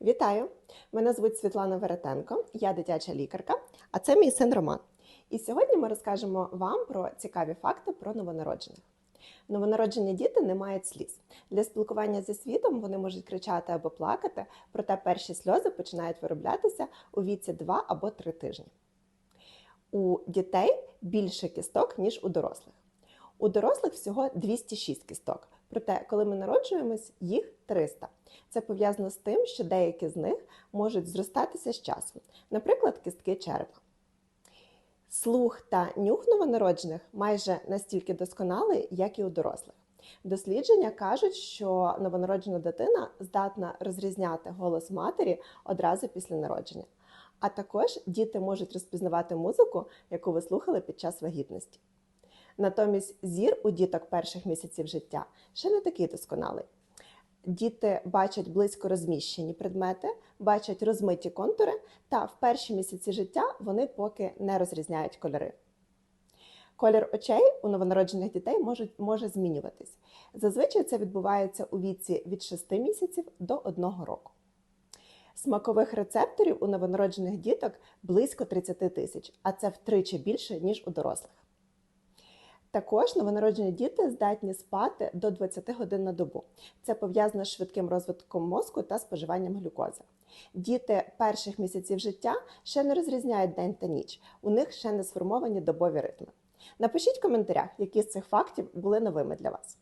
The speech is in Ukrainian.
Вітаю! Мене звуть Світлана Веретенко, я дитяча лікарка, а це мій син Роман. І сьогодні ми розкажемо вам про цікаві факти про новонароджених. Новонароджені діти не мають сліз. Для спілкування зі світом вони можуть кричати або плакати, проте перші сльози починають вироблятися у віці 2 або 3 тижні. У дітей більше кісток, ніж у дорослих. У дорослих всього 206 кісток, проте, коли ми народжуємось, їх 300. Це пов'язано з тим, що деякі з них можуть зростатися з часом, наприклад, кістки черепа. Слух та нюх новонароджених майже настільки досконалий, як і у дорослих. Дослідження кажуть, що новонароджена дитина здатна розрізняти голос матері одразу після народження. А також діти можуть розпізнавати музику, яку ви слухали під час вагітності. Натомість зір у діток перших місяців життя ще не такий досконалий. Діти бачать близько розміщені предмети, бачать розмиті контури, та в перші місяці життя вони поки не розрізняють кольори. Колір очей у новонароджених дітей може, може змінюватись. Зазвичай це відбувається у віці від 6 місяців до 1 року. Смакових рецепторів у новонароджених діток близько 30 тисяч, а це втричі більше, ніж у дорослих. Також новонароджені діти здатні спати до 20 годин на добу. Це пов'язано з швидким розвитком мозку та споживанням глюкози. Діти перших місяців життя ще не розрізняють день та ніч, у них ще не сформовані добові ритми. Напишіть в коментарях, які з цих фактів були новими для вас.